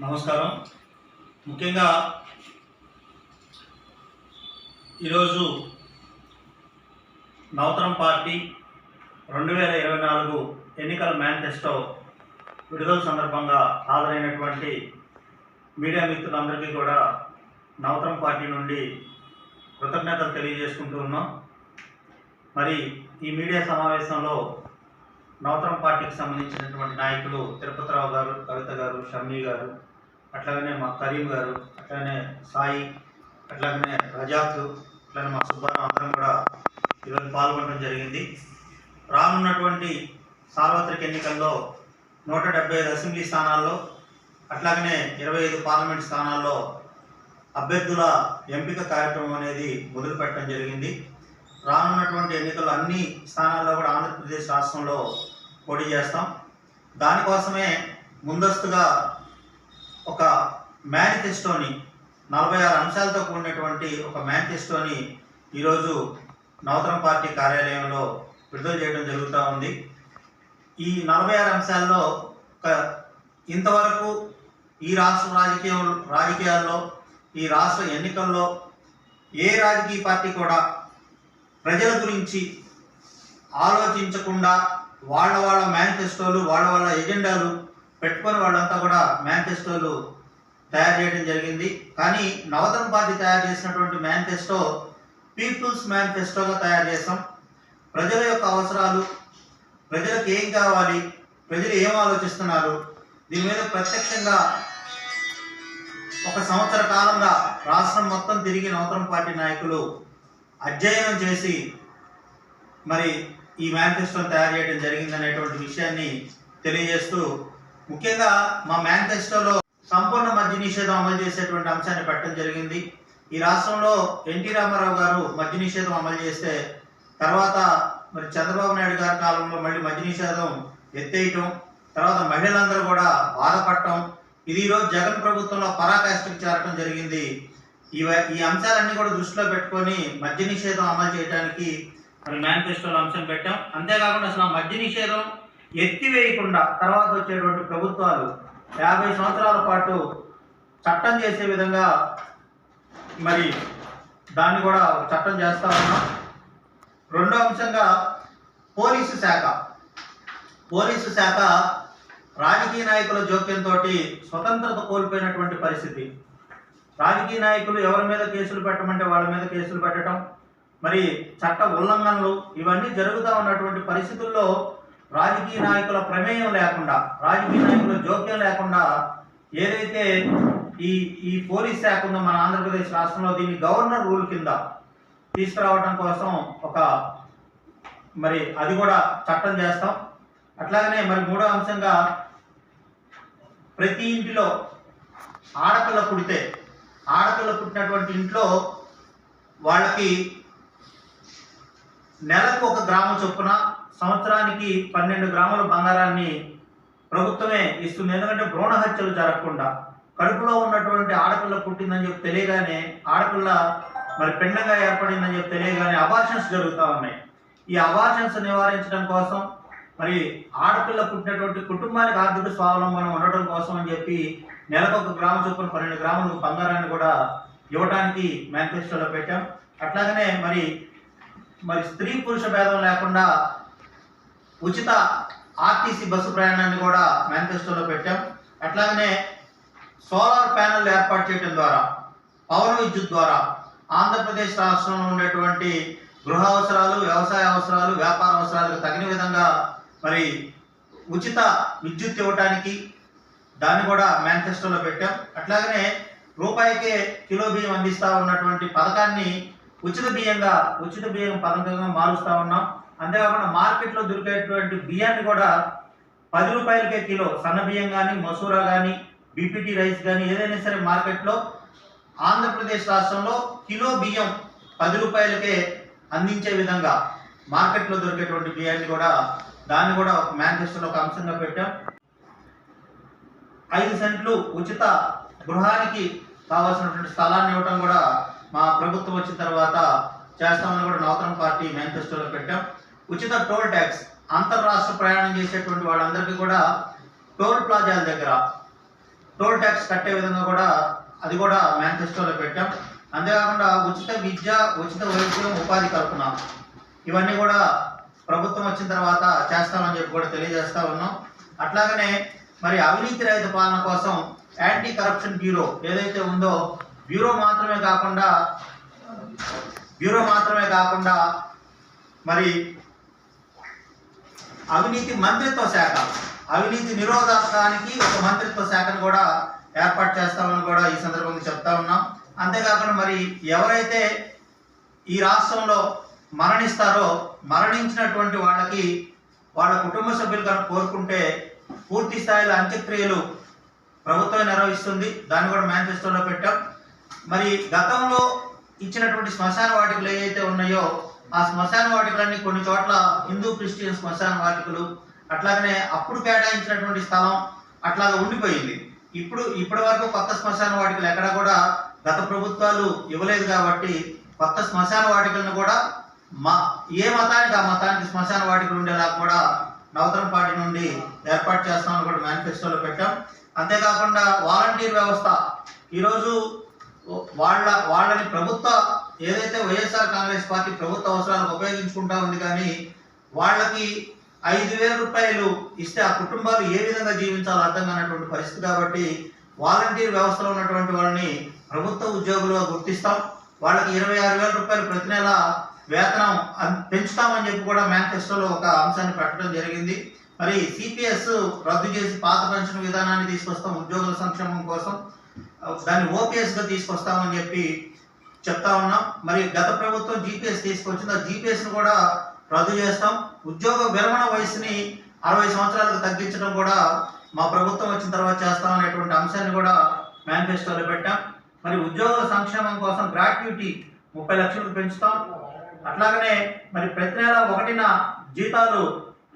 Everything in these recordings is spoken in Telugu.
నమస్కారం. ముఖ్యంగా ఈరోజు నవతరం పార్టీ రెండు వేల ఇరవై నాలుగు ఎన్నికల మేనిఫెస్టో విడుదల సందర్భంగా హాజరైనటువంటి మీడియా మిత్రులందరికీ కూడా నవతరం పార్టీ నుండి కృతజ్ఞతలు తెలియజేసుకుంటూ ఉన్నాం. మరి ఈ మీడియా సమావేశంలో నవతరం పార్టీకి సంబంధించినటువంటి నాయకులు తిరుపతిరావు గారు కవిత గారు షమ్మి గారు అట్లాగనే మా కరీం గారు అట్లానే సాయి అట్లాగనే రజాత్ అట్లానే మా సుబ్బారావు అందరం కూడా ఈరోజు పాల్గొనడం జరిగింది. రానున్నటువంటి సార్వత్రిక ఎన్నికల్లో నూట డెబ్బై ఐదు అసెంబ్లీ స్థానాల్లో అట్లాగనే ఇరవై ఐదు పార్లమెంట్ స్థానాల్లో అభ్యర్థుల ఎంపిక కార్యక్రమం అనేది మొదలుపెట్టడం జరిగింది. రానున్నటువంటి ఎన్నికలు అన్ని స్థానాల్లో కూడా ఆంధ్రప్రదేశ్ రాష్ట్రంలో పోటీ చేస్తాం. దానికోసమే ముందస్తుగా ఒక మేనిఫెస్టోని నలభై ఆరు అంశాలతో కూడినటువంటి ఒక మేనిఫెస్టోని ఈరోజు నవతరం పార్టీ కార్యాలయంలో విడుదల చేయడం జరుగుతూ ఉంది. ఈ నలభై ఆరు అంశాల్లో ఒక ఇంతవరకు ఈ రాష్ట్ర రాజకీయ రాజకీయాల్లో ఈ రాష్ట్ర ఎన్నికల్లో ఏ రాజకీయ పార్టీ కూడా ప్రజల గురించి ఆలోచించకుండా వాళ్ళ వాళ్ళ మేనిఫెస్టోలు వాళ్ళ వాళ్ళ ఎజెండాలు పెట్టుకొని వాళ్ళంతా కూడా మేనిఫెస్టోలు తయారు చేయడం జరిగింది. కానీ నవతన్ పార్టీ తయారు చేసినటువంటి మేనిఫెస్టో పీపుల్స్ మేనిఫెస్టోగా తయారు చేస్తాం ప్రజల యొక్క అవసరాలు ప్రజలకు ఏం కావాలి ప్రజలు ఏం ఆలోచిస్తున్నారు దీని మీద ప్రత్యక్షంగా ఒక సంవత్సర కాలంగా రాష్ట్రం మొత్తం తిరిగి నవతరం పార్టీ నాయకులు అధ్యయనం చేసి మరి ఈ మేనిఫెస్టోను తయారు చేయడం జరిగింది అనేటువంటి విషయాన్ని తెలియజేస్తూ ముఖ్యంగా మా మేనిఫెస్టోలో సంపూర్ణ మద్య నిషేధం అమలు చేసేటువంటి అంశాన్ని పెట్టడం జరిగింది. ఈ రాష్ట్రంలో ఎన్టీ రామారావు గారు మద్య నిషేధం అమలు చేస్తే తర్వాత మరి చంద్రబాబు నాయుడు గారి కాలంలో మళ్ళీ మద్య నిషేధం ఎత్తేయటం తర్వాత మహిళలందరూ కూడా బాధపడటం ఇది ఈరోజు జగన్ ప్రభుత్వంలో పరాకాష్ఠకు చేరటం జరిగింది. ఇవ ఈ అంశాలన్నీ కూడా దృష్టిలో పెట్టుకొని మద్య నిషేధం అమలు చేయడానికి మరి మేనిఫెస్టోలో అంశం పెట్టాం. అంతేకాకుండా అసలు మద్య నిషేధం ఎత్తివేయకుండా తర్వాత వచ్చేటువంటి ప్రభుత్వాలు యాభై సంవత్సరాల పాటు చట్టం చేసే విధంగా మరి దాన్ని కూడా చట్టం చేస్తా ఉన్నాం. రెండో అంశంగా పోలీసు శాఖ. పోలీసు శాఖ రాజకీయ నాయకుల జోక్యంతో స్వతంత్రత కోల్పోయినటువంటి పరిస్థితి. రాజకీయ నాయకులు ఎవరి మీద కేసులు పెట్టమంటే వాళ్ళ మీద కేసులు పెట్టడం మరి చట్ట ఉల్లంఘనలు ఇవన్నీ జరుగుతూ ఉన్నటువంటి పరిస్థితుల్లో రాజకీయ నాయకుల ప్రమేయం లేకుండా రాజకీయ నాయకుల జోక్యం లేకుండా ఏదైతే ఈ ఈ పోలీస్ శాఖ ఉందో మన ఆంధ్రప్రదేశ్ రాష్ట్రంలో దీన్ని గవర్నర్ రూల్ కింద తీసుకురావడం కోసం ఒక మరి అది కూడా చట్టం చేస్తాం. అట్లాగనే మరి మూడో అంశంగా ప్రతి ఇంటిలో ఆడపిల్ల పుడితే ఆడపిల్ల పుట్టినటువంటి ఇంట్లో వాళ్ళకి నెలకు ఒక గ్రామ చొప్పున సంవత్సరానికి పన్నెండు గ్రాముల బంగారాన్ని ప్రభుత్వమే ఇస్తుంది. ఎందుకంటే భ్రూణ హత్యలు జరగకుండా కడుపులో ఉన్నటువంటి ఆడపిల్ల పుట్టిందని చెప్పి తెలియగానే ఆడపిల్ల మరి పిండంగా ఏర్పడిందని చెప్పి తెలియగానే అబార్షన్స్ జరుగుతూ ఉన్నాయి. ఈ అబార్షన్స్ నివారించడం కోసం మరి ఆడపిల్ల పుట్టినటువంటి కుటుంబానికి ఆర్థిక స్వావలంబనం ఉండటం కోసం అని చెప్పి నెలకు ఒక గ్రామ చొప్పున పన్నెండు గ్రాములు బంగారాన్ని కూడా ఇవ్వడానికి మేనిఫెస్టోలో పెట్టాం. అట్లాగనే మరి మరి స్త్రీ పురుష భేదం లేకుండా ఉచిత ఆర్టీసీ బస్సు ప్రయాణాన్ని కూడా మేనిఫెస్టోలో పెట్టాం. అట్లాగనే సోలార్ ప్యానెల్ ఏర్పాటు చేయడం ద్వారా పవన విద్యుత్ ద్వారా ఆంధ్రప్రదేశ్ రాష్ట్రంలో ఉండేటువంటి గృహ అవసరాలు వ్యవసాయ అవసరాలు వ్యాపార అవసరాలకు తగిన విధంగా మరి ఉచిత విద్యుత్ ఇవ్వడానికి దాన్ని కూడా మేనిఫెస్టోలో పెట్టాం. అట్లాగనే రూపాయికే కిలో బియ్యం అందిస్తా ఉన్నటువంటి పథకాన్ని ఉచిత బియ్యంగా ఉచిత బియ్యం పథకంగా మారుస్తా ఉన్నాం. అంతేకాకుండా మార్కెట్లో దొరికేటువంటి బియ్యాన్ని కూడా పది రూపాయలకే కిలో సన్న బియ్యం కానీ మసూరా కానీ బీపీటీ రైస్ కానీ ఏదైనా సరే మార్కెట్లో ఆంధ్రప్రదేశ్ రాష్ట్రంలో కిలో బియ్యం పది రూపాయలకే అందించే విధంగా మార్కెట్లో దొరికేటువంటి బియ్యాన్ని కూడా దాన్ని కూడా ఒక మేనిఫెస్టోలో ఒక అంశంగా పెట్టాం. ఐదు సెంట్లు ఉచిత గృహానికి కావాల్సినటువంటి స్థలాన్ని ఇవ్వడం కూడా మా ప్రభుత్వం వచ్చిన తర్వాత చేస్తామని కూడా నూతన పార్టీ మేనిఫెస్టోలో పెట్టాం. ఉచిత టోల్ ట్యాక్స్ అంతర్రాష్ట్ర ప్రయాణం చేసేటువంటి వాళ్ళందరికీ కూడా టోల్ ప్లాజాల దగ్గర టోల్ ట్యాక్స్ కట్టే విధంగా కూడా అది కూడా మేనిఫెస్టోలో పెట్టాం. అంతేకాకుండా ఉచిత విద్య ఉచిత వైద్యం ఉపాధి కల్పన ఇవన్నీ కూడా ప్రభుత్వం వచ్చిన తర్వాత చేస్తామని చెప్పి కూడా తెలియజేస్తా ఉన్నాం. అట్లాగనే మరి అవినీతి రహిత పాలన కోసం యాంటీ కరప్షన్ బ్యూరో ఏదైతే ఉందో బ్యూరో మాత్రమే కాకుండా బ్యూరో మాత్రమే కాకుండా మరి అవినీతి మంత్రిత్వ శాఖ. అవినీతి నిరోధకానికి ఒక మంత్రిత్వ శాఖను కూడా ఏర్పాటు చేస్తామని కూడా ఈ సందర్భంగా చెప్తా ఉన్నాం. అంతేకాకుండా మరి ఎవరైతే ఈ రాష్ట్రంలో మరణిస్తారో మరణించినటువంటి వాళ్ళకి వాళ్ళ కుటుంబ సభ్యులు కనుక కోరుకుంటే పూర్తి స్థాయిలో అంత్యక్రియలు ప్రభుత్వం నిర్వహిస్తుంది. దాన్ని కూడా మేనిఫెస్టోలో పెట్టాం. మరి గతంలో ఇచ్చినటువంటి శ్మశాన వాటికలు ఏవైతే ఉన్నాయో ఆ శ్మశాన వాటికలన్నీ కొన్ని చోట్ల హిందూ క్రిస్టియన్ శ్మశాన వాటికలు అట్లాగనే అప్పుడు కేటాయించినటువంటి స్థలం అట్లాగా ఉండిపోయింది. ఇప్పుడు ఇప్పటి వరకు కొత్త శ్మశాన వాటికలు ఎక్కడ కూడా గత ప్రభుత్వాలు ఇవ్వలేదు కాబట్టి కొత్త శ్మశాన వాటికలను కూడా మా ఏ మతానికి ఆ మతానికి శ్మశాన వాటికలు ఉండేలా కూడా నవతరం పార్టీ నుండి ఏర్పాటు చేస్తామని కూడా మేనిఫెస్టోలో పెట్టాం. అంతేకాకుండా వాలంటీర్ వ్యవస్థ. ఈరోజు వాళ్ళ వాళ్ళని ప్రభుత్వ ఏదైతే వైఎస్ఆర్ కాంగ్రెస్ పార్టీ ప్రభుత్వ అవసరాలకు ఉపయోగించుకుంటా ఉంది కానీ వాళ్ళకి ఐదు వేల రూపాయలు ఇస్తే ఆ కుటుంబాలు ఏ విధంగా జీవించాలో అర్థం కానటువంటి పరిస్థితి కాబట్టి వాలంటీర్ వ్యవస్థలో ఉన్నటువంటి వాళ్ళని ప్రభుత్వ ఉద్యోగులుగా గుర్తిస్తాం. వాళ్ళకి ఇరవై ఆరు వేల రూపాయలు ప్రతి నెల వేతనం పెంచుతామని చెప్పి కూడా మేనిఫెస్టోలో ఒక అంశాన్ని పెట్టడం జరిగింది. మరి సిపిఎస్ రద్దు చేసి పాత పెన్షన్ విధానాన్ని తీసుకొస్తాం ఉద్యోగుల సంక్షేమం కోసం. దాన్ని ఓపీఎస్గా తీసుకొస్తామని చెప్పి చెప్తా ఉన్నాం. మరి గత ప్రభుత్వం జీపీఎస్ తీసుకొచ్చింది. ఆ జీపీఎస్ను కూడా రద్దు చేస్తాం. ఉద్యోగ విరమణ వయసుని అరవై సంవత్సరాలకు తగ్గించడం కూడా మా ప్రభుత్వం వచ్చిన తర్వాత చేస్తాం అనేటువంటి అంశాన్ని కూడా మేనిఫెస్టోలో పెట్టాం. మరి ఉద్యోగుల సంక్షేమం కోసం గ్రాట్యుటీ ముప్పై లక్షలు పెంచుతాం. అట్లాగనే మరి ప్రతి నెల ఒకటిన జీతాలు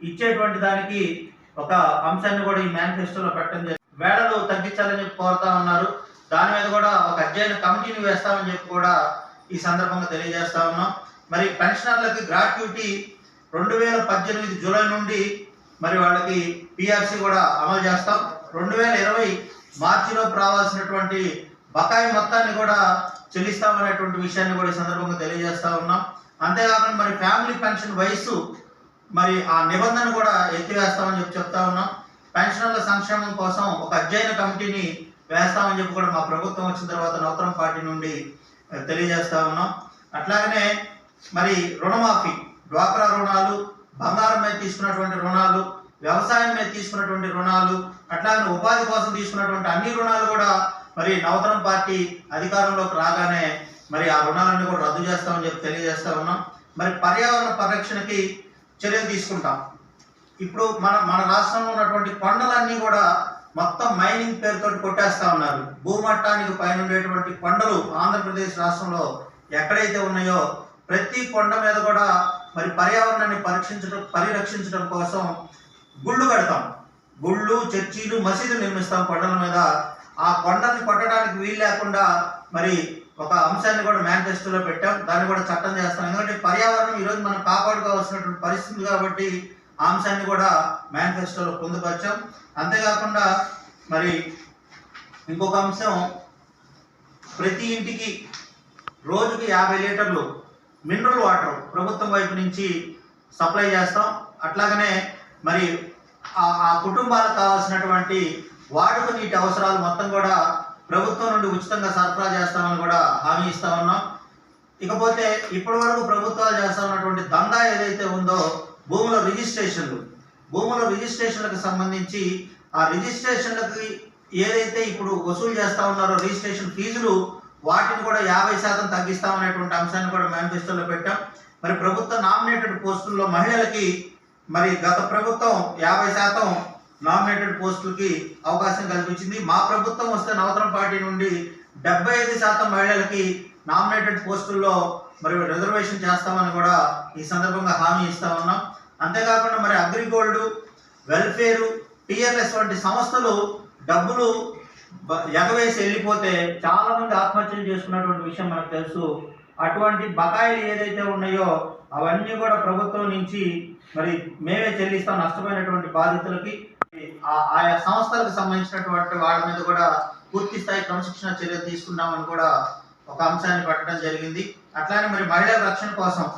ఇచ్చేటువంటి దానికి ఒక అంశాన్ని కూడా ఈ మేనిఫెస్టోలో పెట్టడం జరిగింది. వేళలు తగ్గించాలని కోరుతా ఉన్నారు. దాని మీద కూడా ఒక అధ్యయన కమిటీని వేస్తామని చెప్పి కూడా ఈ సందర్భంగా తెలియజేస్తా ఉన్నాం. మరి పెన్షనర్లకి గ్రాట్యుటీ రెండు వేల పద్దెనిమిది జూలై నుండి మరి వాళ్ళకి పిఆర్సి కూడా అమలు చేస్తాం. రెండు వేల ఇరవై మార్చిలో రావాల్సినటువంటి బకాయి మొత్తాన్ని కూడా చెల్లిస్తామనేటువంటి విషయాన్ని కూడా ఈ సందర్భంగా తెలియజేస్తా ఉన్నాం. అంతేకాకుండా మరి ఫ్యామిలీ పెన్షన్ వయస్సు మరి ఆ నిబంధన కూడా ఎత్తివేస్తామని చెప్పి చెప్తా ఉన్నాం. పెన్షనర్ల సంక్షేమం కోసం ఒక అధ్యయన కమిటీని వేస్తామని చెప్పి కూడా మా ప్రభుత్వం వచ్చిన తర్వాత నూతన పార్టీ నుండి తెలియజేస్తా ఉన్నాం. అట్లాగనే మరి రుణమాఫీ డ్వాక్రా రుణాలు బంగారం మీద తీసుకున్నటువంటి రుణాలు వ్యవసాయం మీద తీసుకున్నటువంటి రుణాలు అట్లాగే ఉపాధి కోసం తీసుకున్నటువంటి అన్ని రుణాలు కూడా మరి నవతరం పార్టీ అధికారంలోకి రాగానే మరి ఆ రుణాలన్నీ కూడా రద్దు చేస్తామని చెప్పి తెలియజేస్తా ఉన్నాం. మరి పర్యావరణ పరిరక్షణకి చర్యలు తీసుకుంటాం. ఇప్పుడు మన మన రాష్ట్రంలో ఉన్నటువంటి కొండలన్నీ కూడా మొత్తం మైనింగ్ పేరుతో కొట్టేస్తా ఉన్నారు. భూమట్టానికి పైన ఉండేటువంటి కొండలు ఆంధ్రప్రదేశ్ రాష్ట్రంలో ఎక్కడైతే ఉన్నాయో ప్రతి కొండ మీద కూడా మరి పర్యావరణాన్ని పరీక్షించడం పరిరక్షించడం కోసం గుళ్ళు కడతాం. గుళ్ళు చర్చీలు మసీదులు నిర్మిస్తాం కొండల మీద. ఆ కొండల్ని కొట్టడానికి వీలు లేకుండా మరి ఒక అంశాన్ని కూడా మేనిఫెస్టోలో పెట్టాం. దాన్ని కూడా చట్టం చేస్తాం. ఎందుకంటే పర్యావరణం ఈరోజు మనం కాపాడుకోవాల్సినటువంటి పరిస్థితి కాబట్టి అంశాన్ని కూడా మేనిఫెస్టోలో పొందుపరిచాం. అంతేకాకుండా మరి ఇంకొక అంశం ప్రతి ఇంటికి రోజుకి యాభై లీటర్లు మినరల్ వాటర్ ప్రభుత్వం వైపు నుంచి సప్లై చేస్తాం. అట్లాగనే మరి ఆ ఆ కుటుంబాలకు కావాల్సినటువంటి వాడుక నీటి అవసరాలు మొత్తం కూడా ప్రభుత్వం నుండి ఉచితంగా సరఫరా చేస్తామని కూడా హామీ ఇస్తా ఉన్నాం. ఇకపోతే ఇప్పటి వరకు ప్రభుత్వాలు చేస్తా ఉన్నటువంటి దందా ఏదైతే ఉందో భూముల రిజిస్ట్రేషన్లు. భూముల రిజిస్ట్రేషన్లకు సంబంధించి ఆ రిజిస్ట్రేషన్లకి ఏదైతే ఇప్పుడు వసూలు చేస్తా ఉన్నారో రిజిస్ట్రేషన్ ఫీజులు వాటిని కూడా యాభై శాతం తగ్గిస్తామనేటువంటి అంశాన్ని కూడా మేనిఫెస్టోలో పెట్టాం. మరి ప్రభుత్వ నామినేటెడ్ పోస్టుల్లో మహిళలకి మరి గత ప్రభుత్వం యాభై శాతం నామినేటెడ్ పోస్టులకి అవకాశం కల్పించింది. మా ప్రభుత్వం వస్తే నవతరం పార్టీ నుండి డెబ్బై ఐదు శాతం మహిళలకి నామినేటెడ్ పోస్టుల్లో మరి రిజర్వేషన్ చేస్తామని కూడా ఈ సందర్భంగా హామీ ఇస్తా ఉన్నాం. అంతేకాకుండా మరి అగ్రిగోల్డ్ వెల్ఫేరు టిఆర్ఎస్ వంటి సంస్థలు డబ్బులు ఎగవేసి వెళ్ళిపోతే చాలామంది ఆత్మహత్యలు చేసుకున్నటువంటి విషయం మనకు తెలుసు. అటువంటి బకాయిలు ఏదైతే ఉన్నాయో అవన్నీ కూడా ప్రభుత్వం నుంచి మరి మేమే చెల్లిస్తాం నష్టపోయినటువంటి బాధితులకి. ఆ- ఆయా సంస్థలకు సంబంధించినటువంటి వాళ్ళ మీద కూడా పూర్తి స్థాయి క్రమశిక్షణ చర్యలు తీసుకున్నామని కూడా ఒక అంశాన్ని పట్టడం జరిగింది. అట్లానే మరి మహిళల రక్షణ కోసం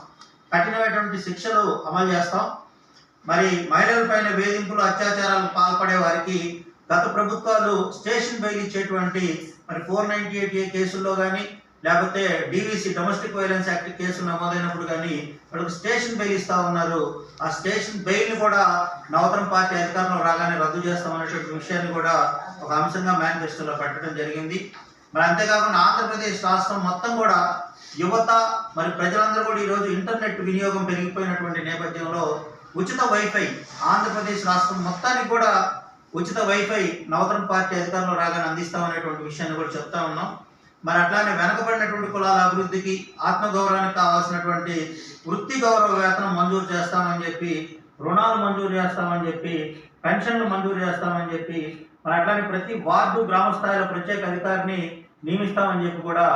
కఠినమైనటువంటి శిక్షలు అమలు చేస్తాం. మరి మహిళల పైన వేధింపులు అత్యాచారాలకు పాల్పడే వారికి గత ప్రభుత్వాలు స్టేషన్ బెయిల్ ఇచ్చేటువంటి మరి ఫోర్ నైన్టీ ఎయిట్ ఏ కేసుల్లో కానీ లేకపోతే డివిసి డొమెస్టిక్ వైలెన్స్ యాక్ట్ కేసులు నమోదైనప్పుడు కానీ వాళ్ళకి స్టేషన్ బెయిల్ ఇస్తా ఉన్నారు. ఆ స్టేషన్ బెయిల్ని కూడా నవతరం పార్టీ అధికారంలో రాగానే రద్దు చేస్తామనేటువంటి విషయాన్ని కూడా ఒక అంశంగా మేనిఫెస్టోలో పెట్టడం జరిగింది. మరి అంతేకాకుండా ఆంధ్రప్రదేశ్ రాష్ట్రం మొత్తం కూడా యువత మరి ప్రజలందరూ కూడా ఈరోజు ఇంటర్నెట్ వినియోగం పెరిగిపోయినటువంటి నేపథ్యంలో ఉచిత వైఫై ఆంధ్రప్రదేశ్ రాష్ట్రం మొత్తానికి కూడా ఉచిత వైఫై నవతరం పార్టీ అధికారంలో రాగానే అందిస్తామనేటువంటి విషయాన్ని కూడా చెప్తా ఉన్నాం. మరి అట్లానే వెనకబడినటువంటి కులాల అభివృద్ధికి ఆత్మగౌరవానికి కావాల్సినటువంటి వృత్తి గౌరవ వేతనం మంజూరు చేస్తామని చెప్పి రుణాలు మంజూరు చేస్తామని చెప్పి పెన్షన్లు మంజూరు చేస్తామని చెప్పి మరి అట్లానే ప్రతి వార్డు గ్రామ స్థాయిలో ప్రత్యేక అధికారిని నియమిస్తామని చెప్పి కూడా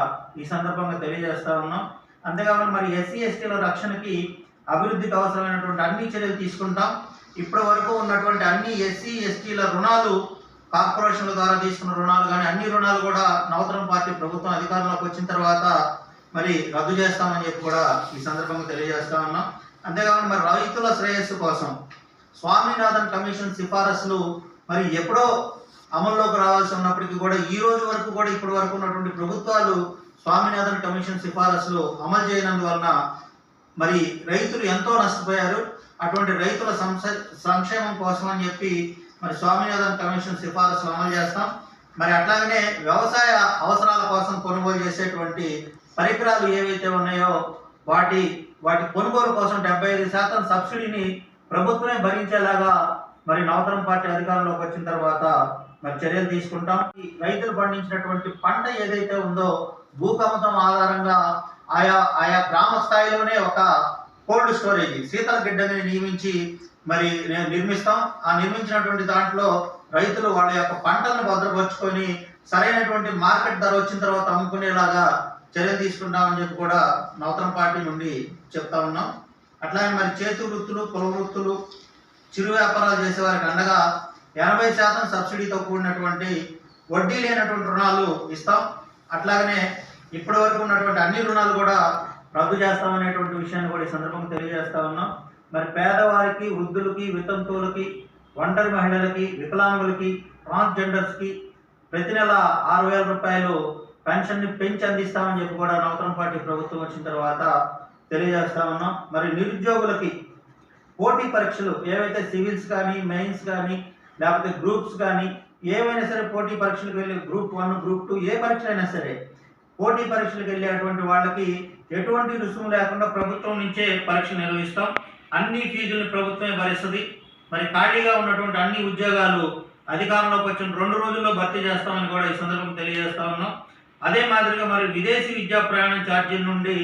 ఈ సందర్భంగా తెలియజేస్తా ఉన్నాం. అంతేకాకుండా మరి ఎస్సీ ఎస్టీల రక్షణకి అభివృద్ధికి అవసరమైనటువంటి అన్ని చర్యలు తీసుకుంటాం. ఇప్పటి వరకు ఉన్నటువంటి అన్ని ఎస్సీ ఎస్టీల రుణాలు కార్పొరేషన్ల ద్వారా తీసుకున్న రుణాలు కానీ అన్ని రుణాలు కూడా నవతరం పార్టీ ప్రభుత్వం అధికారంలోకి వచ్చిన తర్వాత మరి రద్దు చేస్తామని చెప్పి కూడా ఈ సందర్భంగా తెలియజేస్తా ఉన్నాం. అంతేకాకుండా మరి రైతుల శ్రేయస్సు కోసం స్వామినాథన్ కమిషన్ సిఫారసులు మరి ఎప్పుడో అమల్లోకి రావాల్సి ఉన్నప్పటికీ కూడా ఈ రోజు వరకు కూడా ఇప్పటి వరకు ఉన్నటువంటి ప్రభుత్వాలు స్వామినాథన్ కమిషన్ సిఫారసులు అమలు చేయనందువలన మరి రైతులు ఎంతో నష్టపోయారు. అటువంటి రైతుల సంక్షేమం కోసం అని చెప్పి మరి స్వామినాథన్ కమిషన్ సిఫారసులు అమలు చేస్తాం. మరి అట్లాగనే వ్యవసాయ అవసరాల కోసం కొనుగోలు చేసేటువంటి పరికరాలు ఏవైతే ఉన్నాయో వాటి వాటి కొనుగోలు కోసం డెబ్బై ఐదు శాతం సబ్సిడీని ప్రభుత్వమే భరించేలాగా మరి నవతరం పార్టీ అధికారంలోకి వచ్చిన తర్వాత మరి చర్యలు తీసుకుంటాం. ఈ రైతులు పండించినటువంటి పంట ఏదైతే ఉందో భూకమతం ఆధారంగా ఆయా ఆయా గ్రామ స్థాయిలోనే ఒక కోల్డ్ స్టోరేజ్ శీతల గిడ్డని నియమించి మరి నేను నిర్మిస్తాం. ఆ నిర్మించినటువంటి దాంట్లో రైతులు వాళ్ళ యొక్క పంటలను భద్రపరుచుకొని సరైనటువంటి మార్కెట్ ధర వచ్చిన తర్వాత అమ్ముకునేలాగా చర్యలు తీసుకుంటామని చెప్పి కూడా నవతరం పార్టీ నుండి చెప్తా ఉన్నాం. అట్లాగే మరి చేతి వృత్తులు కుల వృత్తులు చిరు వ్యాపారాలు చేసే వారికి అండగా ఎనభై శాతం సబ్సిడీతో కూడినటువంటి వడ్డీ లేనటువంటి రుణాలు ఇస్తాం. అట్లాగనే ఇప్పటి వరకు ఉన్నటువంటి అన్ని రుణాలు కూడా రద్దు చేస్తామనేటువంటి విషయాన్ని కూడా ఈ సందర్భంగా తెలియజేస్తా ఉన్నాం. మరి పేదవారికి వృద్ధులకి వితంతువులకి ఒంటరి మహిళలకి వికలాంగులకి ట్రాన్స్జెండర్స్కి ప్రతి నెల ఆరు వేల రూపాయలు పెన్షన్ని పెంచి అందిస్తామని చెప్పి కూడా నవతరం పార్టీ ప్రభుత్వం వచ్చిన తర్వాత తెలియజేస్తా ఉన్నాం. మరి నిరుద్యోగులకి పోటీ పరీక్షలు ఏవైతే సివిల్స్ కానీ మెయిన్స్ కానీ లేకపోతే గ్రూప్స్ కానీ ఏవైనా సరే పోటీ పరీక్షలకు వెళ్ళి గ్రూప్ వన్ గ్రూప్ టూ ఏ పరీక్ష అయినా సరే పోటీ పరీక్షలకు వెళ్ళేటువంటి వాళ్ళకి ఎటువంటి రుసుము లేకుండా ప్రభుత్వం నుంచే పరీక్ష నిర్వహిస్తాం. అన్ని ఫీజులను ప్రభుత్వమే భరిస్తుంది. మరి ఖాళీగా ఉన్నటువంటి అన్ని ఉద్యోగాలు అధికారంలోకి వచ్చిన రెండు రోజుల్లో భర్తీ చేస్తామని కూడా ఈ సందర్భం తెలియజేస్తా ఉన్నాం. అదే మాదిరిగా మరి విదేశీ విద్యా ప్రయాణం ఛార్జీల నుండి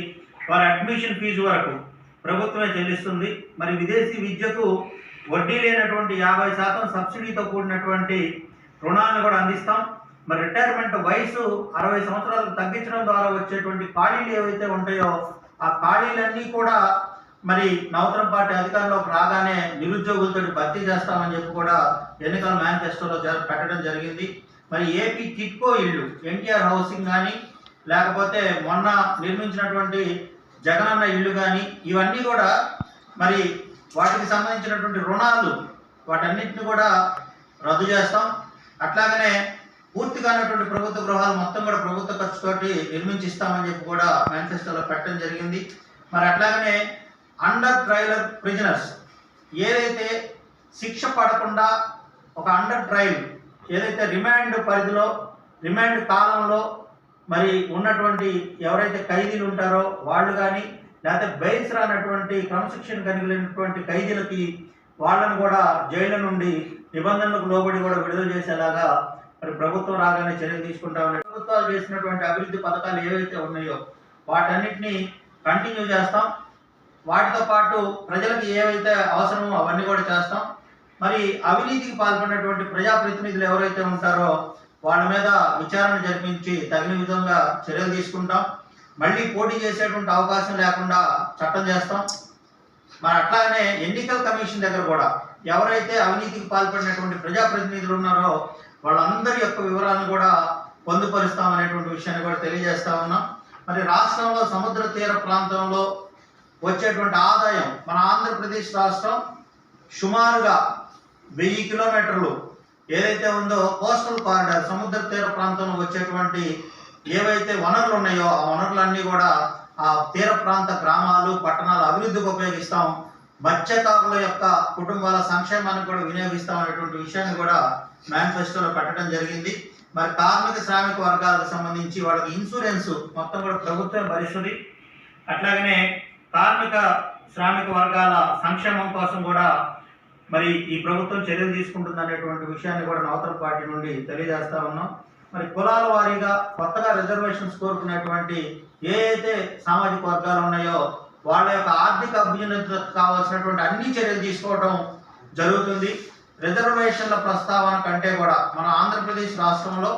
వారి అడ్మిషన్ ఫీజు వరకు ప్రభుత్వమే చెల్లిస్తుంది. మరి విదేశీ విద్యకు వడ్డీ లేనటువంటి యాభై శాతం సబ్సిడీతో కూడినటువంటి రుణాలను కూడా అందిస్తాం. మరి రిటైర్మెంట్ వయసు అరవై సంవత్సరాలకు తగ్గించడం ద్వారా వచ్చేటువంటి ఖాళీలు ఏవైతే ఉంటాయో ఆ ఖాళీలన్నీ కూడా మరి నవతరం పార్టీ అధికారంలోకి రాగానే నిరుద్యోగులతో భర్తీ చేస్తామని చెప్పి కూడా ఎన్నికల మేనిఫెస్టోలో పెట్టడం జరిగింది. మరి ఏపీ కిట్కో ఇల్లు ఎన్టీఆర్ హౌసింగ్ కానీ లేకపోతే మొన్న నిర్మించినటువంటి జగనన్న ఇల్లు కానీ ఇవన్నీ కూడా మరి వాటికి సంబంధించినటువంటి రుణాలు వాటన్నిటిని కూడా రద్దు చేస్తాం. అట్లాగనే పూర్తి కానటువంటి ప్రభుత్వ గృహాలు మొత్తం కూడా ప్రభుత్వ ఖర్చుతోటి నిర్మించిస్తామని చెప్పి కూడా మేనిఫెస్టోలో పెట్టడం జరిగింది. మరి అట్లాగనే అండర్ ట్రయలర్ ప్రిజనర్స్ ఏదైతే శిక్ష పడకుండా ఒక అండర్ ట్రయల్ ఏదైతే రిమాండ్ పరిధిలో రిమాండ్ కాలంలో మరి ఉన్నటువంటి ఎవరైతే ఖైదీలు ఉంటారో వాళ్ళు కానీ లేకపోతే బెయిల్స్ రానటువంటి క్రమశిక్షణ కలిగినటువంటి ఖైదీలకి వాళ్ళను కూడా జైళ్ళ నుండి నిబంధనలకు లోబడి కూడా విడుదల చేసేలాగా మరి ప్రభుత్వం రాగానే చర్యలు తీసుకుంటామని ప్రభుత్వాలు చేసినటువంటి అభివృద్ధి పథకాలు ఏవైతే ఉన్నాయో వాటన్నిటిని కంటిన్యూ చేస్తాం. వాటితో పాటు ప్రజలకు ఏవైతే అవసరమో అవన్నీ కూడా చేస్తాం. మరి అవినీతికి పాల్పడినటువంటి ప్రజాప్రతినిధులు ఎవరైతే ఉంటారో వాళ్ళ మీద విచారణ జరిపించి తగిన విధంగా చర్యలు తీసుకుంటాం. మళ్ళీ పోటీ చేసేటువంటి అవకాశం లేకుండా చట్టం చేస్తాం. మరి అట్లానే ఎన్నికల కమిషన్ దగ్గర కూడా ఎవరైతే అవినీతికి పాల్పడినటువంటి ప్రజాప్రతినిధులు ఉన్నారో వాళ్ళందరి యొక్క వివరాలను కూడా పొందుపరుస్తామనేటువంటి విషయాన్ని కూడా తెలియజేస్తా ఉన్నాం. మరి రాష్ట్రంలో సముద్ర తీర ప్రాంతంలో వచ్చేటువంటి ఆదాయం మన ఆంధ్రప్రదేశ్ రాష్ట్రం సుమారుగా వెయ్యి కిలోమీటర్లు ఏదైతే ఉందో కోస్టల్ కారిడార్ సముద్ర తీర ప్రాంతంలో వచ్చేటువంటి ఏవైతే వనరులు ఉన్నాయో ఆ వనరులన్నీ కూడా ఆ తీర ప్రాంత గ్రామాలు పట్టణాలు అభివృద్ధికి ఉపయోగిస్తాం. మత్స్యకారుల యొక్క కుటుంబాల సంక్షేమానికి కూడా వినియోగిస్తాం అనేటువంటి విషయాన్ని కూడా మేనిఫెస్టోలో పెట్టడం జరిగింది. మరి కార్మిక శ్రామిక వర్గాలకు సంబంధించి వాళ్ళకి ఇన్సూరెన్స్ మొత్తం కూడా ప్రభుత్వం భరిస్తుంది. అట్లాగనే కార్మిక శ్రామిక వర్గాల సంక్షేమం కోసం కూడా మరి ఈ ప్రభుత్వం చర్యలు తీసుకుంటుంది అనేటువంటి విషయాన్ని కూడా నవతల పార్టీ నుండి తెలియజేస్తా ఉన్నాం. మరి కులాల వారీగా కొత్తగా రిజర్వేషన్స్ కోరుకునేటువంటి ఏ అయితే సామాజిక వర్గాలు ఉన్నాయో వాళ్ళ యొక్క ఆర్థిక అభ్యున్నతికి కావాల్సినటువంటి అన్ని చర్యలు తీసుకోవడం జరుగుతుంది. రిజర్వేషన్ల ప్రస్తావన కంటే కూడా మన ఆంధ్రప్రదేశ్ రాష్ట్రంలో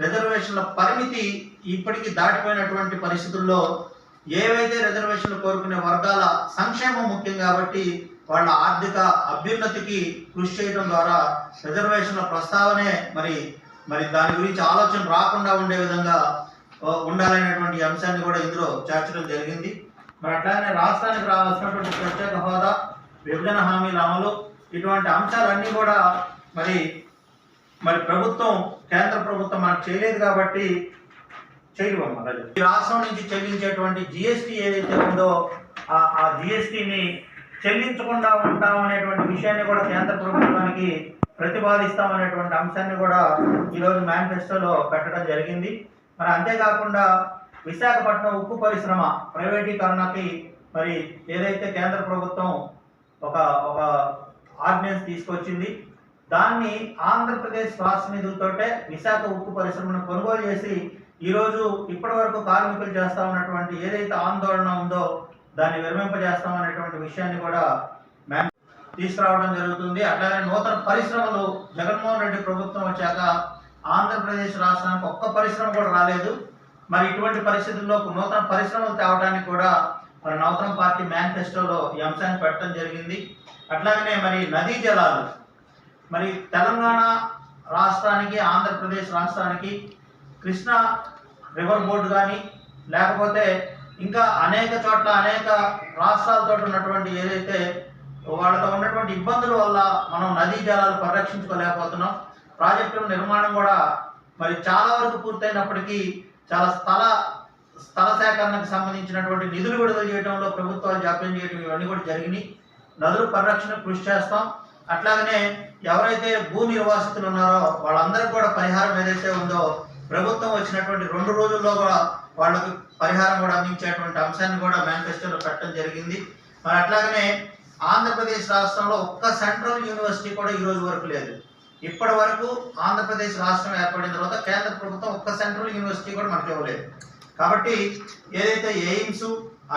రిజర్వేషన్ల పరిమితి ఇప్పటికీ దాటిపోయినటువంటి పరిస్థితుల్లో ఏవైతే రిజర్వేషన్లు కోరుకునే వర్గాల సంక్షేమం ముఖ్యం కాబట్టి వాళ్ళ ఆర్థిక అభ్యున్నతికి కృషి చేయడం ద్వారా రిజర్వేషన్ల ప్రస్తావనే మరి మరి దాని గురించి ఆలోచన రాకుండా ఉండే విధంగా ఉండాలనేటువంటి అంశాన్ని కూడా ఇందులో చేర్చడం జరిగింది. మరి అట్లానే రాష్ట్రానికి రావాల్సినటువంటి ప్రత్యేక హోదా విభజన హామీల అమలు ఇటువంటి అంశాలన్నీ కూడా మరి మరి ప్రభుత్వం కేంద్ర ప్రభుత్వం మనకు చేయలేదు కాబట్టి చేయలేమమ్మా ఈ రాష్ట్రం నుంచి చెల్లించేటువంటి జిఎస్టీ ఏదైతే ఉందో ఆ ఆ జిఎస్టీని చెల్లించకుండా ఉంటాం అనేటువంటి విషయాన్ని కూడా కేంద్ర ప్రభుత్వానికి ప్రతిపాదిస్తాం అనేటువంటి అంశాన్ని కూడా ఈరోజు మేనిఫెస్టోలో పెట్టడం జరిగింది. మరి అంతేకాకుండా విశాఖపట్నం ఉక్కు పరిశ్రమ ప్రైవేటీకరణకి మరి ఏదైతే కేంద్ర ప్రభుత్వం ఒక ఒక ఆర్డినెన్స్ తీసుకొచ్చింది దాన్ని ఆంధ్రప్రదేశ్ రాష్ట్ర నిధులతోటే విశాఖ ఉక్కు పరిశ్రమను కొనుగోలు చేసి ఈరోజు ఇప్పటి వరకు కార్మికులు చేస్తా ఉన్నటువంటి ఏదైతే ఆందోళన ఉందో దాన్ని విరమింపజేస్తాం అనేటువంటి విషయాన్ని కూడా మేము తీసుకురావడం జరుగుతుంది. అట్లాగే నూతన పరిశ్రమలు జగన్మోహన్ రెడ్డి ప్రభుత్వం వచ్చాక ఆంధ్రప్రదేశ్ రాష్ట్రానికి ఒక్క పరిశ్రమ కూడా రాలేదు. మరి ఇటువంటి పరిస్థితుల్లో నూతన పరిశ్రమలు తేవడానికి కూడా మరి నూతన పార్టీ మేనిఫెస్టోలో ఈ అంశాన్ని పెట్టడం జరిగింది. అట్లాగనే మరి నదీ జలాలు మరి తెలంగాణ రాష్ట్రానికి ఆంధ్రప్రదేశ్ రాష్ట్రానికి కృష్ణా రివర్ బోర్డు కానీ లేకపోతే ఇంకా అనేక చోట్ల అనేక రాష్ట్రాలతో ఉన్నటువంటి ఏదైతే వాళ్ళతో ఉన్నటువంటి ఇబ్బందుల వల్ల మనం నదీ జలాలు పరిరక్షించుకోలేకపోతున్నాం. ప్రాజెక్టుల నిర్మాణం కూడా మరి చాలా వరకు పూర్తయినప్పటికీ చాలా స్థల స్థల సేకరణకు సంబంధించినటువంటి నిధులు విడుదల చేయడంలో ప్రభుత్వాలు జాప్యం చేయడం ఇవన్నీ కూడా జరిగినాయి. నదుల పరిరక్షణ కృషి చేస్తాం. అట్లాగనే ఎవరైతే భూ నిర్వాసితులు ఉన్నారో వాళ్ళందరికీ కూడా పరిహారం ఏదైతే ఉందో ప్రభుత్వం వచ్చినటువంటి రెండు రోజుల్లో కూడా వాళ్ళకి పరిహారం కూడా అందించేటువంటి అంశాన్ని కూడా మేనిఫెస్టోలో పెట్టడం జరిగింది. మరి అట్లాగనే ఆంధ్రప్రదేశ్ రాష్ట్రంలో ఒక్క సెంట్రల్ యూనివర్సిటీ కూడా ఈ రోజు వరకు లేదు. ఇప్పటి వరకు ఆంధ్రప్రదేశ్ రాష్ట్రం ఏర్పడిన తర్వాత కేంద్ర ప్రభుత్వం ఒక్క సెంట్రల్ యూనివర్సిటీ కూడా మనకి ఇవ్వలేదు. కాబట్టి ఏదైతే AIIMS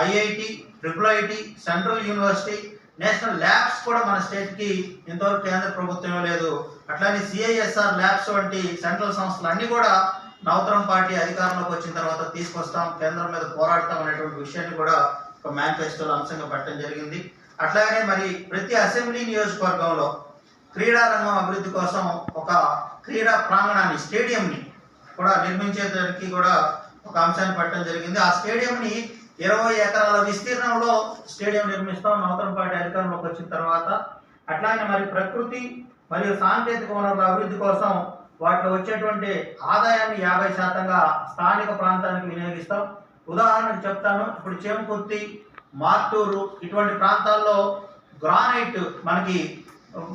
IIT triple IT central university national labs కూడా మన స్టేట్కి ఇంతవరకు కేంద్ర ప్రభుత్వం ఇవ్వలేదు. అట్లానే సిఐఎస్ఆర్ ల్యాబ్స్ వంటి సెంట్రల్ సంస్థలు అన్నీ కూడా నవతరం పార్టీ అధికారంలోకి వచ్చిన తర్వాత తీసుకొస్తాం కేంద్రం మీద పోరాడతాం అనేటువంటి విషయాన్ని కూడా ఒక మేనిఫెస్టోలో అంశంగా పెట్టడం జరిగింది. అట్లాగనే మరి ప్రతి అసెంబ్లీ నియోజకవర్గంలో క్రీడా రంగం అభివృద్ధి కోసం ఒక క్రీడా ప్రాంగణాన్ని స్టేడియంని కూడా నిర్మించేదానికి కూడా ఒక అంశాన్ని పెట్టడం జరిగింది. ఆ స్టేడియంని ఇరవై ఎకరాల విస్తీర్ణంలో స్టేడియం నిర్మిస్తాం నూతన పార్టీ అధికారంలోకి వచ్చిన తర్వాత. అట్లానే మరి ప్రకృతి మరియు సాంకేతిక వనరుల అభివృద్ధి కోసం వాటిలో వచ్చేటువంటి ఆదాయాన్ని యాభై శాతంగా స్థానిక ప్రాంతానికి వినియోగిస్తాం. ఉదాహరణకు చెప్తాను ఇప్పుడు చేమకుర్తి మార్టూరు ఇటువంటి ప్రాంతాల్లో గ్రానైట్ మనకి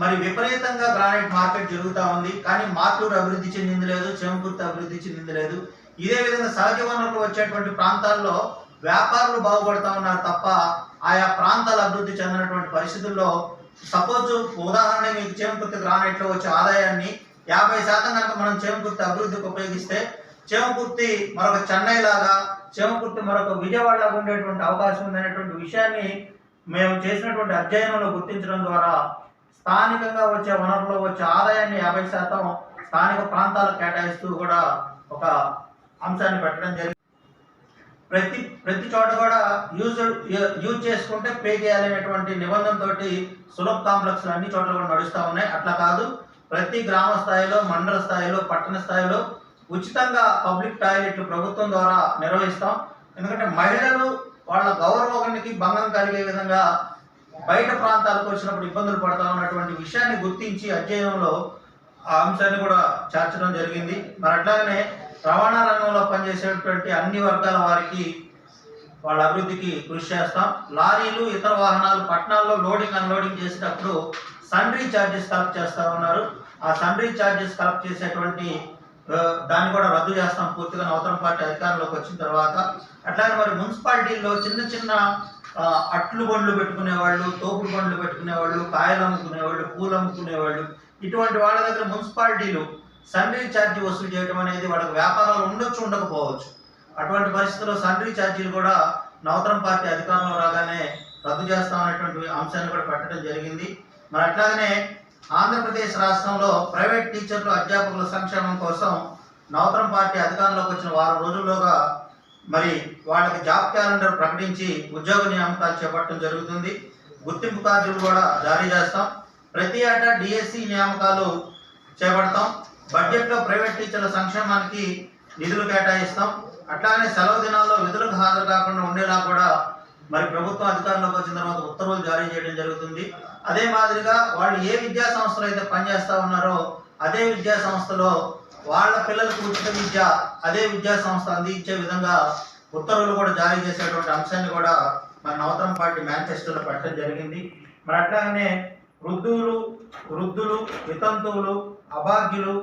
మరి విపరీతంగా గ్రానైట్ మార్కెట్ జరుగుతూ ఉంది. కానీ మార్టూరు అభివృద్ధి చెందింది లేదు చేమకుర్తి అభివృద్ధి చెందింది లేదు. ఇదే విధంగా సహజ వనరులు వచ్చేటువంటి ప్రాంతాల్లో వ్యాపారులు బాగుపడతా ఉన్నారు తప్ప ఆయా ప్రాంతాలు అభివృద్ధి చెందినటువంటి పరిస్థితుల్లో సపోజ్ ఉదాహరణ మీకు చేమకుర్తి గ్రానైట్లో వచ్చే ఆదాయాన్ని యాభై శాతం కనుక మనం చేమకుర్తి అభివృద్ధికి ఉపయోగిస్తే చేమకుర్తి మరొక చెన్నై లాగా చేమకుర్తి మరొక విజయవాడలాగా ఉండేటువంటి అవకాశం ఉందనేటువంటి విషయాన్ని మేము చేసినటువంటి అధ్యయనంలో గుర్తించడం ద్వారా స్థానికంగా వచ్చే వనరులో వచ్చే ఆదాయాన్ని యాభై శాతం స్థానిక ప్రాంతాలకు కేటాయిస్తూ కూడా ఒక అంశాన్ని పెట్టడం జరిగింది. ప్రతి ప్రతి చోట కూడా యూజ్ యూజ్ చేసుకుంటే పే చేయాలనేటువంటి నిబంధనతోటి సులభ కాంప్లెక్స్ అన్ని చోట్ల కూడా నడుస్తూ ఉన్నాయి. అట్లా కాదు. ప్రతి గ్రామ స్థాయిలో మండల స్థాయిలో పట్టణ స్థాయిలో ఉచితంగా పబ్లిక్ టాయిలెట్లు ప్రభుత్వం ద్వారా నిర్వహిస్తాం. ఎందుకంటే మహిళలు వాళ్ళ గౌరవానికి భంగం కలిగే విధంగా బయట ప్రాంతాలకు వచ్చినప్పుడు ఇబ్బందులు పడతా ఉన్నటువంటి విషయాన్ని గుర్తించి అధ్యయనంలో ఆ అంశాన్ని కూడా చేర్చడం జరిగింది. మరి అట్లాగనే రవాణా రంగంలో పనిచేసేటువంటి అన్ని వర్గాల వారికి వాళ్ళ అభివృద్ధికి కృషి చేస్తాం. లారీలు ఇతర వాహనాలు పట్టణాల్లో లోడింగ్ అన్లోడింగ్ చేసేటప్పుడు సండ్రీ ఛార్జెస్ కలెక్ట్ చేస్తా ఉన్నారు. ఆ సండ్రీ ఛార్జెస్ కలెక్ట్ చేసేటువంటి దాన్ని కూడా రద్దు చేస్తాం పూర్తిగా నూతన పార్టీ అధికారంలోకి వచ్చిన తర్వాత. అట్లాగే మరి మున్సిపాలిటీల్లో చిన్న చిన్న అట్లు బండ్లు పెట్టుకునేవాళ్ళు తోపుడు బండ్లు పెట్టుకునేవాళ్ళు కాయలు అమ్ముకునేవాళ్ళు పూలు అమ్ముకునేవాళ్ళు ఇటువంటి వాళ్ళ దగ్గర మున్సిపాలిటీలు సండ్రీ ఛార్జీ వసూలు చేయడం అనేది వాళ్ళకి వ్యాపారాలు ఉండొచ్చు ఉండకపోవచ్చు. అటువంటి పరిస్థితుల్లో సండ్రీ ఛార్జీలు కూడా నవతరం పార్టీ అధికారంలో రాగానే రద్దు చేస్తామనేటువంటి అంశాన్ని కూడా పెట్టడం జరిగింది. మరి అట్లాగనే ఆంధ్రప్రదేశ్ రాష్ట్రంలో ప్రైవేట్ టీచర్లు అధ్యాపకుల సంక్షేమం కోసం నవతరం పార్టీ అధికారంలోకి వచ్చిన వారం రోజుల్లోగా మరి వాళ్ళకి జాబ్ క్యాలెండర్ ప్రకటించి ఉద్యోగ నియామకాలు చేపట్టడం జరుగుతుంది. గుర్తింపు కార్డులు కూడా జారీ చేస్తాం. ప్రతి ఏటా డిఎస్సి నియామకాలు చేపడతాం. బడ్జెట్లో ప్రైవేట్ టీచర్ల సంక్షేమానికి నిధులు కేటాయిస్తాం. అట్లానే సెలవు దినాల్లో విధులకు హాజరు కాకుండా ఉండేలా కూడా మరి ప్రభుత్వం అధికారంలోకి వచ్చిన తర్వాత ఉత్తర్వులు జారీ చేయడం జరుగుతుంది. అదే మాదిరిగా వాళ్ళు ఏ విద్యా సంస్థలు అయితే పనిచేస్తూ ఉన్నారో అదే విద్యా సంస్థలో వాళ్ళ పిల్లలకు ఉచిత విద్య అదే విద్యా సంస్థ అందించే విధంగా ఉత్తర్వులు కూడా జారీ చేసేటువంటి అంశాన్ని కూడా మన నవతరం పార్టీ మేనిఫెస్టోలో పెట్టడం జరిగింది. మరి అట్లాగనే వృద్ధులు వృద్ధులు వితంతువులు అభాగ్యులు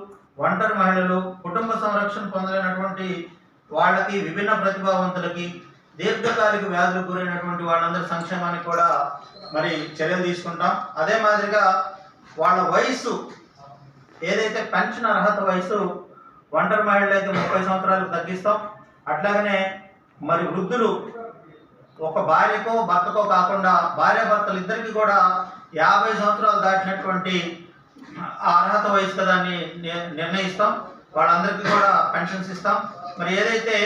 ఒంటరి మహిళలు కుటుంబ సంరక్షణ పొందలేనటువంటి వాళ్ళకి విభిన్న ప్రతిభావంతులకి దీర్ఘకాలిక వ్యాధులకు గురైనటువంటి వాళ్ళందరి సంక్షేమానికి కూడా మరి చర్యలు తీసుకుంటాం. అదే మాదిరిగా వాళ్ళ వయసు ఏదైతే పెన్షన్ అర్హత వయసు ఒంటరి మహిళలు అయితే ముప్పై సంవత్సరాలకు తగ్గిస్తాం. అట్లాగనే మరి వృద్ధులు ఒక భార్యకో భర్తకో కాకుండా భార్య భర్తలు ఇద్దరికి కూడా యాభై సంవత్సరాలు దాటినటువంటి ఆ అర్హత వయసు కదా నిర్ణయిస్తాం. వాళ్ళందరికీ కూడా పెన్షన్స్ ఇస్తాం. మరి ఏదైతే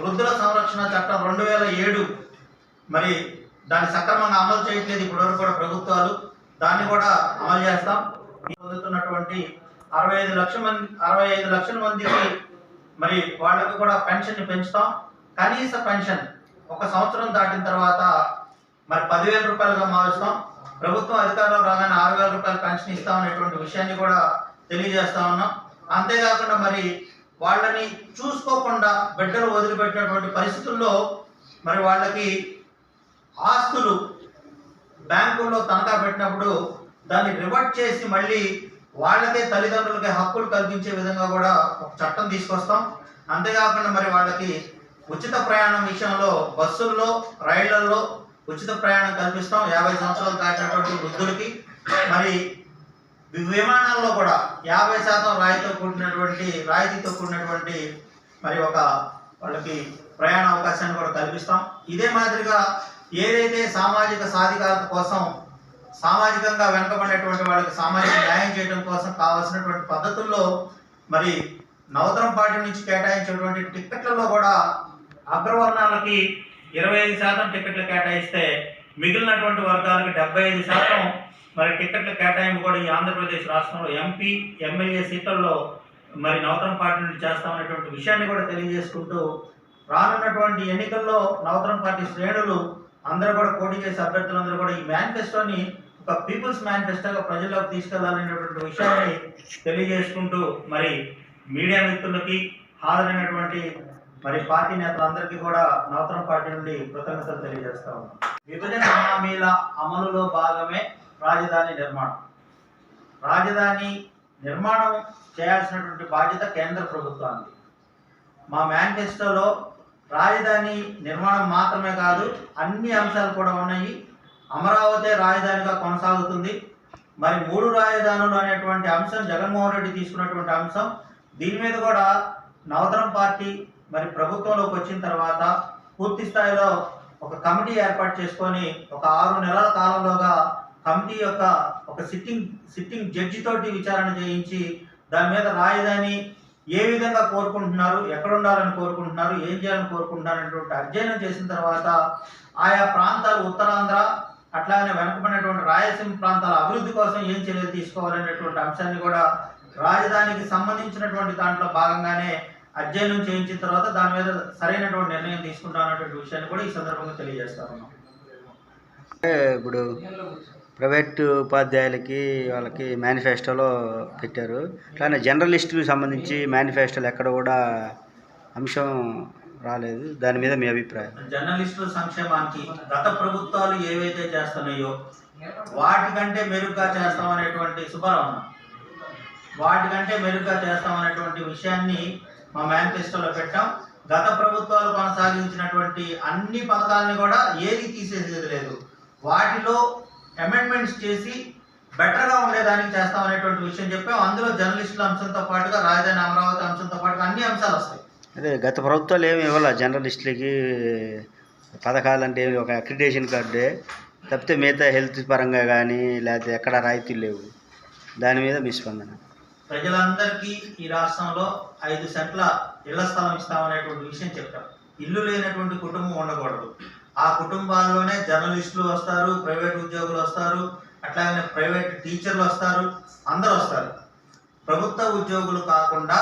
వృద్ధుల సంరక్షణ చట్టం రెండు వేల ఏడు. మరి దాన్ని సక్రమంగా అమలు చేయట్లేదు ఇప్పటివరకు కూడా ప్రభుత్వాలు. దాన్ని కూడా అమలు చేస్తాం. ఈ పొందుతున్నటువంటి అరవై ఐదు లక్షల మంది అరవై ఐదు లక్షల మందికి మరి వాళ్ళకి కూడా పెన్షన్ పెంచుతాం. కనీస పెన్షన్ ఒక సంవత్సరం దాటిన తర్వాత మరి పదివేల రూపాయలుగా మారుస్తాం. ప్రభుత్వం అధికారంలో రాగానే ఆరు వేల రూపాయలు పెన్షన్ ఇస్తాం అనేటువంటి విషయాన్ని కూడా తెలియజేస్తా ఉన్నాం. అంతేకాకుండా మరి వాళ్ళని చూసుకోకుండా బిడ్డలు వదిలిపెట్టినటువంటి పరిస్థితుల్లో మరి వాళ్ళకి ఆస్తులు బ్యాంకుల్లో తనఖా పెట్టినప్పుడు దాన్ని రివర్ట్ చేసి మళ్ళీ వాళ్ళకే తల్లిదండ్రులకి హక్కులు కల్పించే విధంగా కూడా ఒక చట్టం తీసుకొస్తాం. అంతేకాకుండా మరి వాళ్ళకి ఉచిత ప్రయాణం విషయంలో బస్సుల్లో రైళ్ళలో ఉచిత ప్రయాణం కల్పిస్తాం. యాభై సంవత్సరాలు దాటినటువంటి వృద్ధులకి. మరి విమానాల్లో కూడా యాభై శాతం రాయితో కూడినటువంటి రాయితీతో కూడినటువంటి మరి ఒక వాళ్ళకి ప్రయాణ అవకాశాన్ని కూడా కల్పిస్తాం. ఇదే మాదిరిగా ఏదైతే సామాజిక సాధికారత కోసం సామాజికంగా వెనకబడినటువంటి వాళ్ళకి సామాజిక న్యాయం చేయడం కోసం కావాల్సినటువంటి పద్ధతుల్లో మరి నవతరం పార్టీ నుంచి కేటాయించేటువంటి టిక్కెట్లలో కూడా అగ్రవర్ణాలకి ఇరవై ఐదు శాతం టికెట్లు కేటాయిస్తే మిగిలినటువంటి వర్గాలకి డెబ్బై ఐదు శాతం మరి టికెట్ల కేటాయింపు కూడా ఈ ఆంధ్రప్రదేశ్ రాష్ట్రంలో ఎంపీ ఎమ్మెల్యే సీట్లలో మరి నవతరం పార్టీ నుండి చేస్తామనేటువంటి విషయాన్ని కూడా తెలియజేసుకుంటూ రానున్నటువంటి ఎన్నికల్లో నవతరం పార్టీ శ్రేణులు అందరూ కూడా పోటీ చేసే అభ్యర్థులందరూ కూడా ఈ మేనిఫెస్టోని ఒక పీపుల్స్ మేనిఫెస్టోగా ప్రజల్లోకి తీసుకెళ్ళాలనేటువంటి విషయాన్ని తెలియజేసుకుంటూ మరి మీడియా మిత్రులకి హాజరైనటువంటి మరి పార్టీ నేతలందరికీ కూడా నవతరం పార్టీ నుండి కృతజ్ఞతలు తెలియజేస్తా ఉన్నాం. విభజన హామీల అమలులో భాగమే రాజధాని నిర్మాణం. రాజధాని నిర్మాణం చేయాల్సినటువంటి బాధ్యత కేంద్ర ప్రభుత్వానికి మా మేనిఫెస్టోలో రాజధాని నిర్మాణం మాత్రమే కాదు అన్ని అంశాలు కూడా ఉన్నాయి. అమరావతి రాజధానిగా కొనసాగుతుంది. మరి మూడు రాజధానులు అనేటువంటి అంశం జగన్మోహన్ రెడ్డి తీసుకున్నటువంటి అంశం దీని మీద కూడా నవతరం పార్టీ మరి ప్రభుత్వంలోకి వచ్చిన తర్వాత పూర్తి స్థాయిలో ఒక కమిటీ ఏర్పాటు చేసుకొని ఒక ఆరు నెలల కాలంలోగా కమిటీ యొక్క ఒక సిట్టింగ్ సిట్టింగ్ జడ్జి తోటి విచారణ చేయించి దాని మీద రాజధాని ఏ విధంగా కోరుకుంటున్నారు ఎక్కడ ఉండాలని కోరుకుంటున్నారు ఏం చేయాలని కోరుకుంటున్నారు అనేటువంటి అధ్యయనం చేసిన తర్వాత ఆయా ప్రాంతాలు ఉత్తరాంధ్ర అట్లానే వెనుకబడినటువంటి రాయలసీమ ప్రాంతాల అభివృద్ధి కోసం ఏం చర్యలు తీసుకోవాలనేటువంటి అంశాన్ని కూడా రాజధానికి సంబంధించినటువంటి దాంట్లో భాగంగానే అధ్యయనం చేయించిన తర్వాత దాని మీద సరైనటువంటి నిర్ణయం తీసుకుంటాం అనేటువంటి విషయాన్ని కూడా ఈ సందర్భంగా తెలియజేస్తా ఉన్నాం ఇప్పుడు ప్రైవేట్ ఉపాధ్యాయులకి వాళ్ళకి మేనిఫెస్టోలో పెట్టారు. అట్లానే జర్నలిస్టులకు సంబంధించి మేనిఫెస్టోలు ఎక్కడ కూడా అంశం రాలేదు. దాని మీద మీ అభిప్రాయం? జర్నలిస్టుల సంక్షేమానికి గత ప్రభుత్వాలు ఏవైతే చేస్తున్నాయో వాటికంటే మెరుగ్గా చేస్తామనేటువంటి శుభారవణ వాటికంటే మెరుగ్గా చేస్తామనేటువంటి విషయాన్ని మా మేనిఫెస్టోలో పెట్టాం. గత ప్రభుత్వాలు కొనసాగించినటువంటి అన్ని పథకాలని కూడా ఏది తీసేసేది లేదు. వాటిలో అమెండ్మెంట్స్ చేసి బెటర్గా ఉండేదానికి చేస్తామనేటువంటి విషయం చెప్పాం. అందులో జర్నలిస్టుల అంశంతో పాటుగా రాజధాని అమరావతి అంశంతో పాటుగా అన్ని అంశాలు వస్తాయి. అదే గత ప్రభుత్వాలు ఏమి ఇవ్వాల జర్నలిస్టులకి పథకాలు అంటే ఒక అక్రిడేషన్ కార్డే తప్పితే మిగతా హెల్త్ పరంగా కానీ లేకపోతే ఎక్కడ రాయితీలు లేవు. దాని మీద మీ స్పందన. ప్రజలందరికీ ఈ రాష్ట్రంలో ఐదు సెంట్ల ఇళ్ళ స్థలం ఇస్తామనేటువంటి విషయం చెప్పాం. ఇల్లు లేనటువంటి కుటుంబం ఉండకూడదు. ఆ కుటుంబాల్లోనే జర్నలిస్టులు వస్తారు ప్రైవేట్ ఉద్యోగులు వస్తారు అట్లాగనే ప్రైవేట్ టీచర్లు వస్తారు అందరూ వస్తారు. ప్రభుత్వ ఉద్యోగులు కాకుండా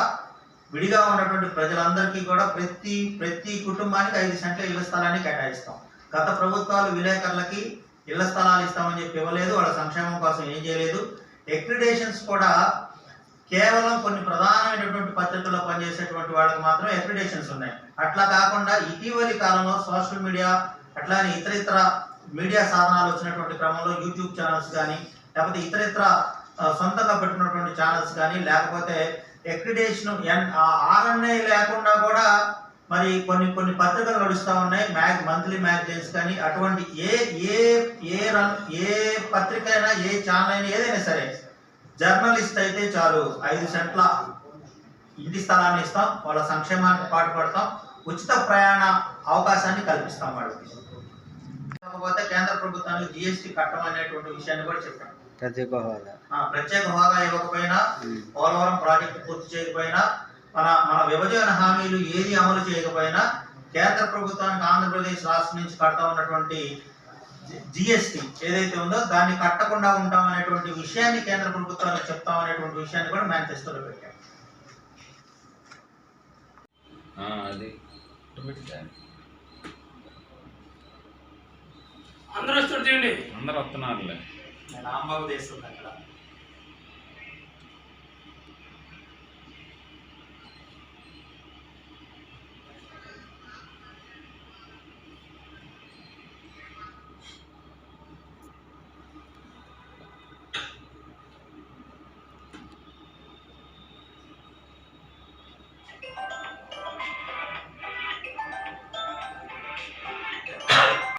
విడిగా ఉన్నటువంటి ప్రజలందరికీ కూడా ప్రతి ప్రతి కుటుంబానికి ఐదు సెంట్ల ఇళ్ళ స్థలాన్ని కేటాయిస్తాం. గత ప్రభుత్వాలు విలేకరులకి ఇళ్ళ స్థలాలు ఇస్తామని చెప్పి ఇవ్వలేదు వాళ్ళ సంక్షేమం కోసం ఏం చేయలేదు. ఎక్రిడేషన్స్ కూడా కేవలం కొన్ని ప్రధానమైనటువంటి పత్రికల్లో పనిచేసేటువంటి వాళ్ళకి మాత్రం ఎక్రిడేషన్స్ ఉన్నాయి. అట్లా కాకుండా ఇటీవలి కాలంలో సోషల్ మీడియా అట్లానే ఇతర ఇతర మీడియా సాధనాలు వచ్చినటువంటి క్రమంలో యూట్యూబ్ ఛానల్స్ కానీ లేకపోతే ఇతర ఇతర సొంతంగా పెట్టినటువంటి ఛానల్స్ కానీ లేకపోతే ఎక్రిడేషన్ ఎన్ ఆర్ఎన్ఐ లేకుండా కూడా మరి కొన్ని కొన్ని పత్రికలు నడుస్తూ ఉన్నాయి. మ్యాగ్ మంత్లీ మ్యాగజైన్స్ కానీ అటువంటి ఏ ఏ ఏ రన్ ఏ పత్రిక అయినా ఏ ఛానల్ అయినా ఏదైనా సరే జర్నలిస్ట్ అయితే చాలు ఐదు సెంట్ల ఇంటి స్థలాన్ని ఇస్తాం. వాళ్ళ సంక్షేమానికి పాటుపడతాం. ఉచిత ప్రయాణ అవకాశాన్ని కల్పిస్తాం వాళ్ళకి. కాకపోతే కేంద్ర ప్రభుత్వానికి జిఎస్టీ కట్టమనేటువంటి విషయాన్ని కూడా చెప్పాం. ప్రత్యేక హోదా. ఆ, ప్రత్యేక హోదా ఇవ్వకపోయినా. పోలవరం ప్రాజెక్టు పూర్తి చేయకపోయినా మన మన విభజన హామీలు ఏది అమలు చేయకపోయినా కేంద్ర ప్రభుత్వానికి ఆంధ్రప్రదేశ్ రాష్ట్రం నుంచి కడతా ఉన్నటువంటి జిఎస్టి ఏదైతే ఉందో దాన్ని కట్టకుండా ఉంటాం అనేటువంటి విషయాన్ని కేంద్ర ప్రభుత్వానికి చెప్తాం అనేటువంటి విషయాన్ని కూడా మేనిఫెస్టోలో పెట్టాం. ఆ, అది. అందరూ వస్తారు చూడండి. అందరు వస్తున్నారులే. చేస్తుంది అక్కడ.